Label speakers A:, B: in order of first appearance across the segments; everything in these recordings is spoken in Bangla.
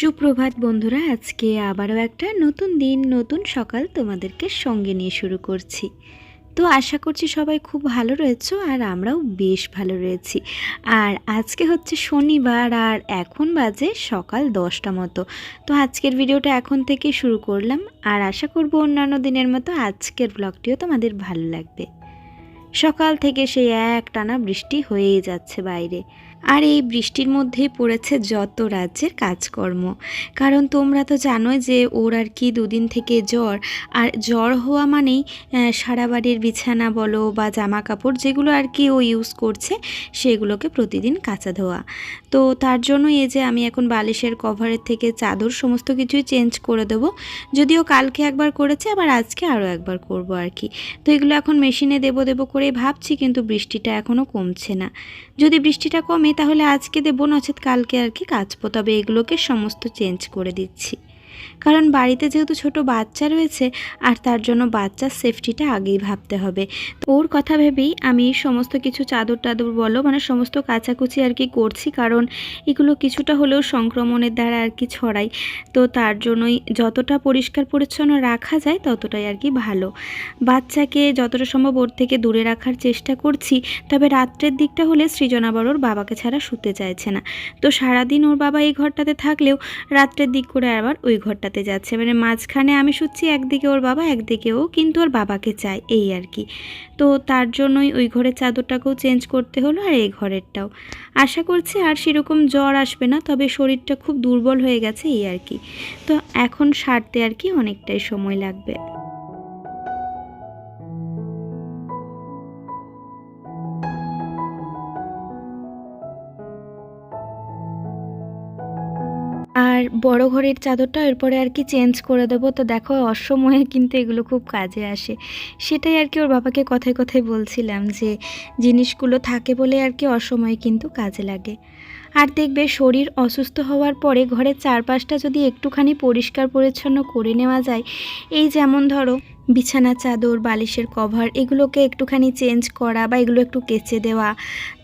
A: সুপ্রভাত বন্ধুরা, আজকে আবারও একটা নতুন দিন, নতুন সকাল তোমাদেরকে সঙ্গে নিয়ে শুরু করছি। তো আশা করছি সবাই খুব ভালো রয়েছো আর আমরাও বেশ ভালো রয়েছি। আর আজকে হচ্ছে শনিবার আর এখন বাজে সকাল দশটা মতো। তো আজকের ভিডিওটা এখন থেকে শুরু করলাম আর আশা করব অন্যান্য দিনের মতো আজকের ব্লগটিও তোমাদের ভালো লাগবে। সকাল থেকে সেই এক টানা বৃষ্টি হয়েই যাচ্ছে বাইরে। আর এই বৃষ্টির মধ্যেই পড়েছে যত রাজ্যের কাজকর্ম। কারণ তোমরা তো জানোই যে ওর আর কি দুদিন থেকে জ্বর। আর জ্বর হওয়া মানেই সারা বাড়ির বিছানা বলো বা জামা কাপড় যেগুলো আর কি ও ইউজ করছে, সেগুলোকে প্রতিদিন কাচা ধোয়া। তো তার জন্য এই যে আমি এখন বালিশের কভারের থেকে চাদর সমস্ত কিছুই চেঞ্জ করে দেবো। যদিও কালকে একবার করেছে, আবার আজকে আরও একবার করব আর কি। তো এগুলো এখন মেশিনে দেবো দেবো করে ভাবছি, কিন্তু বৃষ্টিটা এখনও কমছে না। যদি বৃষ্টিটা কমে তাহলে আজকে দেবো নচেত কালকে আর কি কাচবো। তবে এগুলোকে সমস্ত চেঞ্জ করে দিচ্ছি। কারণ বাড়িতে যেহেতু ছোট বাচ্চা রয়েছে আর তার জন্য বাচ্চার সেফটিটা আগেই ভাবতে হবে। তো ওর কথা ভেবেই আমি সমস্ত কিছু চাদর টাদর বলো মানে সমস্ত কাচাকুচি আর কি করছি, কারণ এগুলো কিছুটা হলেও সংক্রমণের দ্বারা আর কি ছড়াই। তো তার জন্যই যতটা পরিষ্কার পরিচ্ছন্ন রাখা যায়, ততটাই আর কি ভালো। বাচ্চাকে যতটা সম্ভব ওর থেকে দূরে রাখার চেষ্টা করছি, তবে রাত্রের দিকটা হলে সৃজনা বড় ওর বাবাকে ছাড়া শুতে চাইছে না। তো সারাদিন ওর বাবা এই ঘরটাতে থাকলেও রাত্রের দিক করে আবার ওই ঘরটাতে যাচ্ছে। মানে মাঝখানে আমি শুচ্ছি, একদিকে ওর বাবা, একদিকে ও কিন্তু ওর বাবাকে চাই এই আর কি। তো তার জন্যই ওই ঘরের চাদরটাকেও চেঞ্জ করতে হলো আর এই ঘরেরটাও। আশা করছি আর সেরকম জ্বর আসবে না, তবে শরীরটা খুব দুর্বল হয়ে গেছে, এই আর কি। তো এখন সারতে আর কি অনেকটাই সময় লাগবে। আর বড় ঘরের চাদরটা এরপরে আর কি চেঞ্জ করে দেবো। তো দেখো, অসময়ে কিন্তু এগুলো খুব কাজে আসে। সেটাই আর কি ওর বাবাকে কথায় কথায় বলছিলাম যে, জিনিসগুলো থাকে বলে আর কি অসময়ে কিন্তু কাজে লাগে। আর দেখবে শরীর অসুস্থ হওয়ার পরে ঘরের চারপাশটা যদি একটুখানি পরিষ্কার পরিচ্ছন্ন করে নেওয়া যায়, এই যেমন ধরো বিছানা, চাদর, বালিশের কভার, এগুলোকে একটুখানি চেঞ্জ করা বা এগুলো একটু কেচে দেওয়া,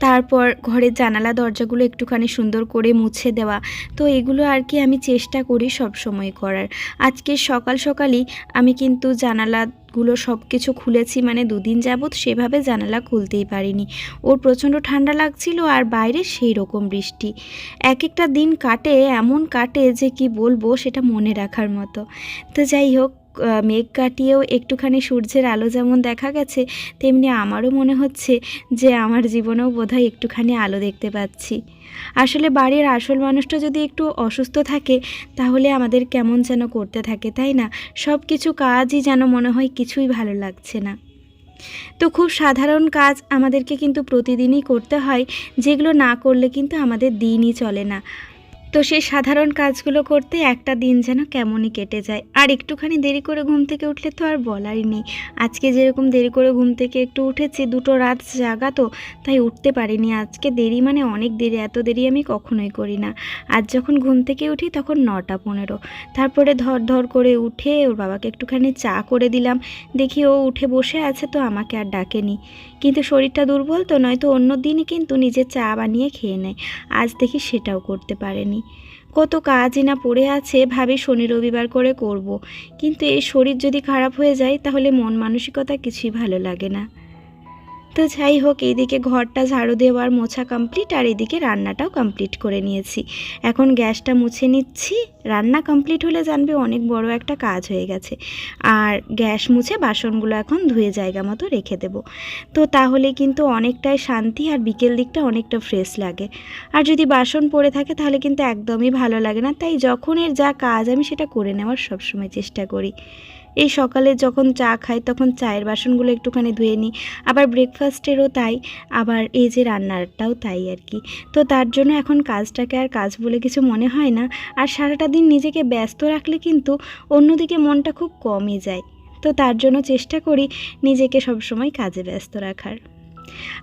A: তারপর ঘরের জানালা, দরজাগুলো একটুখানি সুন্দর করে মুছে দেওয়া। তো এগুলো আর কি আমি চেষ্টা করি সব সময় করার। আজকে সকাল সকালই আমি কিন্তু জানালাগুলো সব কিছু খুলেছি মানে দুদিন যাবৎ সেভাবে জানালা খুলতেই পারিনি। ওর প্রচণ্ড ঠান্ডা লাগছিল আর বাইরে সেই রকম বৃষ্টি। এক একটা দিন কাটে, এমন কাটে যে কি বলব সেটা মনে রাখার মতো। তো যাই হোক মেঘ কাটিয়েও একটুখানি সূর্যের আলো যেমন দেখা গেছে, তেমনি আমারও মনে হচ্ছে যে আমার জীবনেও বোধহয় একটুখানি আলো দেখতে পাচ্ছি। আসলে বাড়ির আসল মানুষটা যদি একটু অসুস্থ থাকে, তাহলে আমাদের কেমন যেন করতে থাকে, তাই না? সব কিছু কাজই যেন মনে হয় কিছুই ভালো লাগছে না। তো খুব সাধারণ কাজ আমাদেরকে কিন্তু প্রতিদিনই করতে হয়, যেগুলো না করলে কিন্তু আমাদের দিনই চলে না। তো সেই সাধারণ কাজগুলো করতে একটা দিন যেন কেমনই কেটে যায়। আর একটুখানি দেরি করে ঘুম থেকে উঠলে তো আর বলারই নেই। আজকে যেরকম দেরি করে ঘুম থেকে একটু উঠেছি, দুটো রাত জাগা তো, তাই উঠতে পারিনি। আজকে দেরি মানে অনেক দেরি, এত দেরি আমি কখনোই করি না। আজ যখন ঘুম থেকে উঠি তখন নটা পনেরো। তারপরে ধর ধর করে উঠে ওর বাবাকে একটুখানি চা করে দিলাম। দেখি ও উঠে বসে আছে তো আমাকে আর ডাকেনি। কিন্তু শরীরটা দুর্বল তো, নয়তো অন্য দিনই কিন্তু নিজে চা বানিয়ে খেয়ে নেয়। আজ দেখি সেটাও করতে পারেনি। কত কাজই না পড়ে আছে, ভাবি শনি রবিবার করে করব। কিন্তু এই শরীর যদি খারাপ হয়ে যায়, তাহলে মন মানসিকতা কিছুই ভালো লাগে না তো যাই হোক, এইদিকে ঘরটা ঝাড়ু দেওয়ার মোছা কমপ্লিট আর এদিকে রান্নাটাও কমপ্লিট করে নিয়েছি। এখন গ্যাসটা মুছে নিচ্ছি। রান্না কমপ্লিট হলে জানবে অনেক বড় একটা কাজ হয়ে গেছে। আর গ্যাস মুছে বাসনগুলো এখন ধুয়ে জায়গা মতো রেখে দেব। তো তাহলে কিন্তু অনেকটাই শান্তি আর বিকেল দিকটা অনেকটা ফ্রেশ লাগে। আর যদি বাসন পড়ে থাকে তাহলে কিন্তু একদমই ভালো লাগে না। তাই যখন এর যা কাজ আমি সেটা করে নেওয়ার সবসময় চেষ্টা করি। এই সকালে যখন চা খাই, তখন চায়ের বাসনগুলো একটুখানি ধুয়ে নিই। আবার ব্রেকফাস্টেরও তাই, আবার এই যে রান্নারটাও তাই আর কি। তো তার জন্য এখন কাজটাকে আর কাজ বলে কিছু মনে হয় না। আর সারাটা দিন নিজেকে ব্যস্ত রাখলে কিন্তু অন্যদিকে মনটা খুব কমই যায়। তো তার জন্য চেষ্টা করি নিজেকে সবসময় কাজে ব্যস্ত রাখার।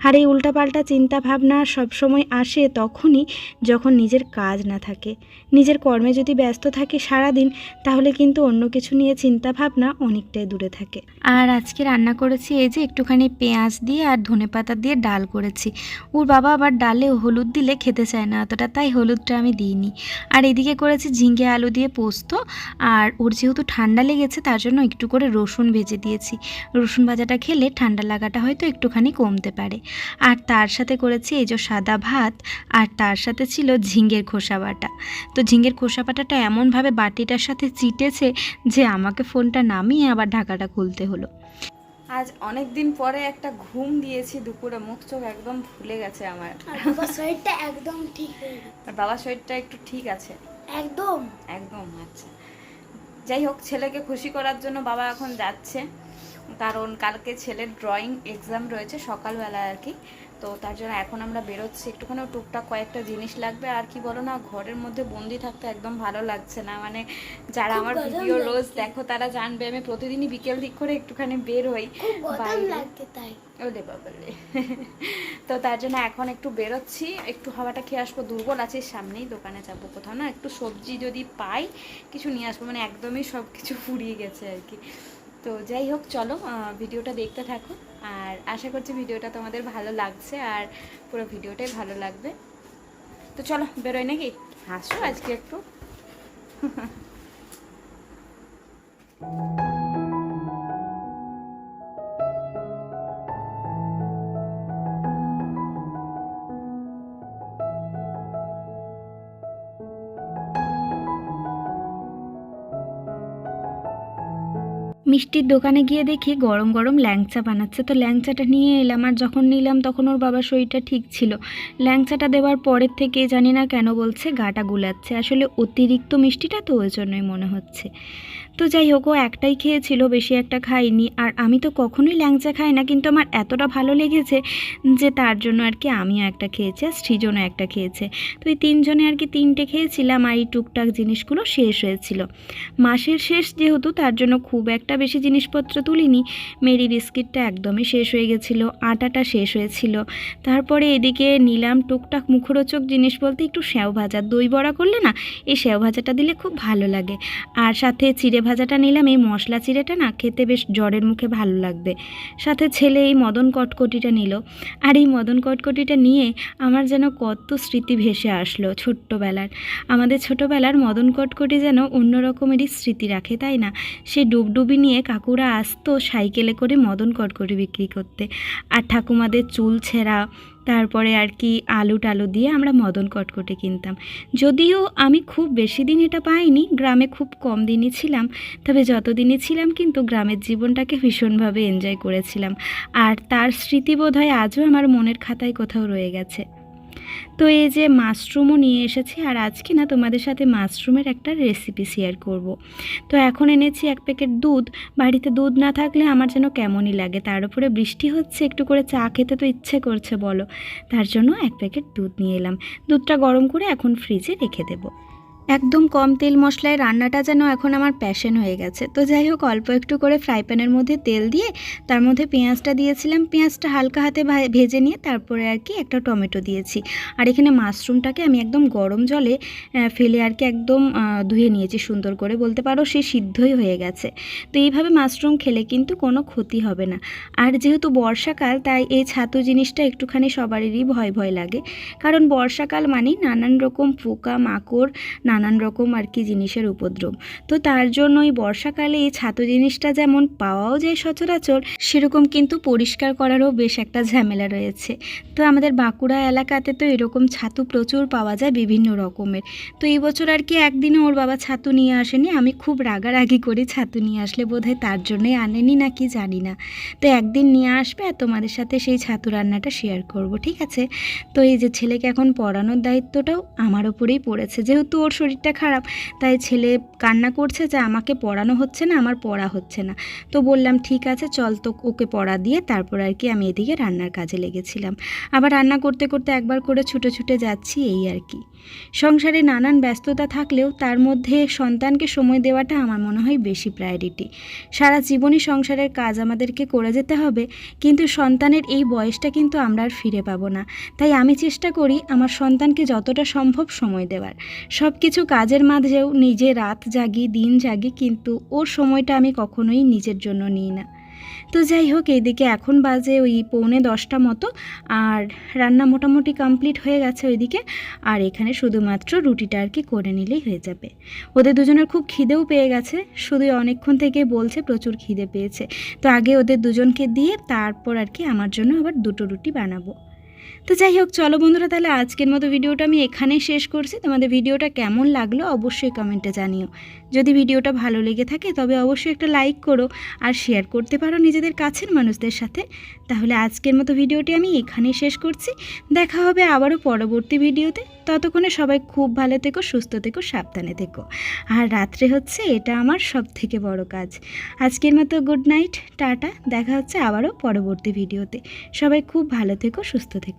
A: আর এই উল্টাপাল্টা চিন্তা ভাবনা সবসময় আসে তখনই যখন নিজের কাজ না থাকে। নিজের কর্মে যদি ব্যস্ত থাকে সারাদিন, তাহলে কিন্তু অন্য কিছু নিয়ে চিন্তা ভাবনা অনেকটাই দূরে থাকে। আর আজকে রান্না করেছি এই যে একটুখানি পেঁয়াজ দিয়ে আর ধনেপাতা দিয়ে ডাল করেছি। ওর বাবা আবার ডালে হলুদ দিলে খেতে চায় না অতটা তাই হলুদটা আমি দিইনি। আর এদিকে করেছি ঝিঙ্গে আলু দিয়ে পোস্ত, আর ওর যেহেতু ঠান্ডা লেগেছে তার জন্য একটু করে রসুন ভেজে দিয়েছি। রসুন ভাজাটা খেলে ঠান্ডা লাগাটা হয়তো একটুখানি কমতে পারে। আর তার সাথে করেছি এই যে সাদা ভাত আর তার সাথে ছিল ঝিঙ্গের খোসা বাটা। তো ঝিঙ্গের খোসা বাটাটা এমনভাবে বাটিটার সাথে চিটেছে যে আমাকে ফোনটা নামিয়ে আবার ঢাকাটা খুলতে হলো।
B: আজ অনেক দিন পরে একটা ঘুম দিয়েছি দুপুরে মুখ চোখ একদম ফুলে গেছে আমার।
C: আর বাবার শরীরটা একদম ঠিক হয়ে গেছে।
B: আর বাবার শরীরটা একটু ঠিক আছে?
C: একদম।
B: একদম আচ্ছা। যাই হোক ছেলেকে খুশি করার জন্য বাবা এখন যাচ্ছে। কারণ কালকে ছেলের ড্রয়িং এক্সাম রয়েছে সকালবেলা আর কি। তো তার জন্য এখন আমরা বেরোচ্ছি। একটুখানি টুকটাক কয়েকটা জিনিস লাগবে। আর কি বলো না ঘরের মধ্যে বন্দি থাকতে একদম ভালো লাগছে না। মানে যারা আমার ভিডিও রোজ দেখো তারা জানবে। আমি প্রতিদিনই বিকেল দিক করে একটুখানি বের হই। ওলে বাবালে তো তার জন্য এখন একটু বেরোচ্ছি। একটু হাওয়াটা খেয়ে আসব। দুর্বল আছে সামনেই দোকানে যাব কোথাও না। একটু সবজি যদি পাই কিছু নিয়ে আসব। মানে একদমই সব কিছু ফুরিয়ে গেছে আর কি। তো যাই হোক চলো ভিডিওটা দেখতে থাকো। আর আশা করছি ভিডিওটা তোমাদের ভালো লাগছে আর পুরো ভিডিওটাই ভালো লাগবে। তো চলো বেরোয় নাকি? হাসো আজকে একটু।
A: মিষ্টির দোকানে গিয়ে দেখি গরম গরম ল্যাংচা বানাচ্ছে। তো ল্যাংচাটা নিয়ে এলাম আর যখন নিলাম তখন ওর বাবার শরীরটা ঠিক ছিল। ল্যাংচাটা দেওয়ার পরের থেকে জানি না কেন বলছে গাটা গুলাচ্ছে। আসলে অতিরিক্ত মিষ্টিটা তো ওই জন্যই মনে হচ্ছে। তো যাই হোক, ও একটাই খেয়েছিল, বেশি একটা খাইনি আর আমি তো কখনোই ল্যাংচা খাই না, কিন্তু আমার এতটা ভালো লেগেছে যে তার জন্য আর কি আমিও একটা খেয়েছি আর সৃজনও একটা খেয়েছে। তো এই তিনজনে আর কি তিনটে খেয়েছিলাম আর এই টুকটাক জিনিসগুলো শেষ হয়েছিল। মাসের শেষ যেহেতু, তার জন্য খুব একটা বেশি জিনিসপত্র তুলিনি। মেরি বিস্কিটটা একদমই শেষ হয়ে গেছিল, আটাটা শেষ হয়েছিল। তারপরে এদিকে নিলাম টুকটাক মুখরোচক জিনিস বলতে একটু স্যাও ভাজা। দই বড়া করলে না, এই স্যাও ভাজাটা দিলে খুব ভালো লাগে। আর সাথে চিড়ে ভাজাটা নিলাম, এই মশলা চিড়েটা না খেতে বেশ জ্বরের মুখে ভালো লাগবে। সাথে ছেলে এই মদন কটকটিটা নিল। আর এই মদন কটকটিটা নিয়ে আমার যেন কত স্মৃতি ভেসে আসলো ছোট্টবেলার। আমাদের ছোটবেলার মদন কটকটি যেন অন্য রকমেরই স্মৃতি রাখে, তাই না? সে ডুবডুবি নিয়ে কাকুরা আসতো সাইকেলে করে মদন কটকটি বিক্রি করতে। আর ঠাকুমাদের চুল ছেঁড়া তারপরে আর কি আলু টালু দিয়ে আমরা মদন কটকটে কিনতাম। যদিও আমি খুব বেশি দিন এটা পাইনি, গ্রামে খুব কম দিনই ছিলাম, তবে যতদিনই ছিলাম কিন্তু গ্রামের জীবনটাকে ভীষণভাবে এনজয় করেছিলাম। আর তার স্মৃতি বোধহয় আজও আমার মনের খাতায় কোথাও রয়ে গেছে। তো এই যে মাশরুমও নিয়ে এসেছি, আর আজকে না তোমাদের সাথে মাশরুমের একটা রেসিপি শেয়ার করব। তো এখন এনেছি এক প্যাকেট দুধ। বাড়িতে দুধ না থাকলে আমার যেন কেমনই লাগে, তার উপরে বৃষ্টি হচ্ছে, একটু করে চা খেতে তো ইচ্ছে করছে, বলো। তার জন্য এক প্যাকেট দুধ নিয়ে এলাম। দুধটা গরম করে এখন ফ্রিজে রেখে দেবো। একদম কম তেল মশলায় রান্নাটা যেন এখন আমার প্যাশন হয়ে গেছে। তো যাই হোক, অল্প একটু করে ফ্রাই প্যানের মধ্যে তেল দিয়ে, তার মধ্যে পেঁয়াজটা দিয়েছিলাম। পেঁয়াজটা হালকা হাতে ভেজে নিয়ে তারপরে আর কি একটা টমেটো দিয়েছি। আর এখানে মাশরুমটাকে আমি একদম গরম জলে ফেলে আর কি একদম ধুয়ে নিয়েছি সুন্দর করে। বলতে পারো সে সিদ্ধই হয়ে গেছে। তো এইভাবে মাশরুম খেলে কিন্তু কোনো ক্ষতি হবে না। আর যেহেতু বর্ষাকাল, তাই এই ছাতু জিনিসটা একটুখানি সবারই ভয় ভয় লাগে। কারণ বর্ষাকাল মানেই নানান রকম পোকা, মাকড় নানান রকম আর কি জিনিসের উপদ্রব। তো তার জন্য এই বর্ষাকালে এই ছাতু জিনিসটা যেমন পাওয়াও যায় সচরাচর, সেরকম কিন্তু পরিষ্কার করারও বেশ একটা ঝামেলা রয়েছে। তো আমাদের বাঁকুড়া এলাকাতে তো এরকম ছাতু প্রচুর পাওয়া যায় বিভিন্ন রকমের। তো এই বছর আর কি একদিনে ওর বাবা ছাতু নিয়ে আসেনি, আমি খুব রাগারাগি করি ছাতু নিয়ে আসলে বোধহয় তার জন্যই আনেনি নাকি জানি না। তো একদিন নিয়ে আসবে আর তোমাদের সাথে সেই ছাতু রান্নাটা শেয়ার করব, ঠিক আছে? তো এই যে ছেলেকে এখন পড়ানোর দায়িত্বটাও আমার ওপরেই পড়েছে, যেহেতু ওর শরীরটা খারাপ, তাই ছেলে কান্না করছে যে আমাকে পড়ানো হচ্ছে না, আমার পড়া হচ্ছে না। তো বললাম, ঠিক আছে, চল তো ওকে পড়া দিয়ে তারপর আর কি আমি এদিকে রান্নার কাজে লেগেছিলাম। আবার রান্না করতে করতে একবার করে ছুটে ছুটে যাচ্ছি, এই আর কি। সংসারে নানান ব্যস্ততা থাকলেও তার মধ্যে সন্তানকে সময় দেওয়াটা আমার মনে হয় বেশি প্রায়োরিটি সারা জীবনই সংসারের কাজ আমাদেরকে করে যেতে হবে, কিন্তু সন্তানের এই বয়সটা কিন্তু আমরা আর ফিরে পাবো না। তাই আমি চেষ্টা করি আমার সন্তানকে যতটা সম্ভব সময় দেওয়ার। সব কিছু কাজের মাঝেও নিজে রাত জাগি, দিন জাগি, কিন্তু ওর সময়টা আমি কখনোই নিজের জন্য নিই না। তো যাই হোক এইদিকে এখন বাজে ওই পৌনে দশটা মতো, আর রান্না মোটামুটি কমপ্লিট হয়ে গেছে ওইদিকে, আর এখানে শুধুমাত্র রুটিটা আর কি করে নিলেই হয়ে যাবে। ওদের দুজনের খুব খিদেও পেয়ে গেছে, শুধু অনেকক্ষণ থেকে বলছে প্রচুর খিদে পেয়েছে। তো আগে ওদের দুজনকে দিয়ে তারপর আর কি আমার জন্য আবার দুটো রুটি বানাবো। তো যাই হোক, চলো বন্ধুরা, তাহলে আজকের মতো ভিডিওটা আমি এখানেই শেষ করছি। তোমাদের ভিডিওটা কেমন লাগল অবশ্যই কমেন্টে জানিও। যদি ভিডিওটা ভালো লেগে থাকে তবে অবশ্যই একটা লাইক করো আর শেয়ার করতে পারো নিজেদের কাছের মানুষদের সাথে। তাহলে আজকের মতো ভিডিওটি আমি এখানেই শেষ করছি। দেখা হবে আবারও পরবর্তী ভিডিওতে। ততক্ষণে সবাই খুব ভালো থেকো, সুস্থ থেকো, সাবধানে থেকো। আর রাত্রে হচ্ছে এটা আমার সব থেকে বড় কাজ। আজকের মতো গুড নাইট, টাটা, দেখা হচ্ছে আবারও পরবর্তী ভিডিওতে। সবাই খুব ভালো থেকো, সুস্থ থেকো।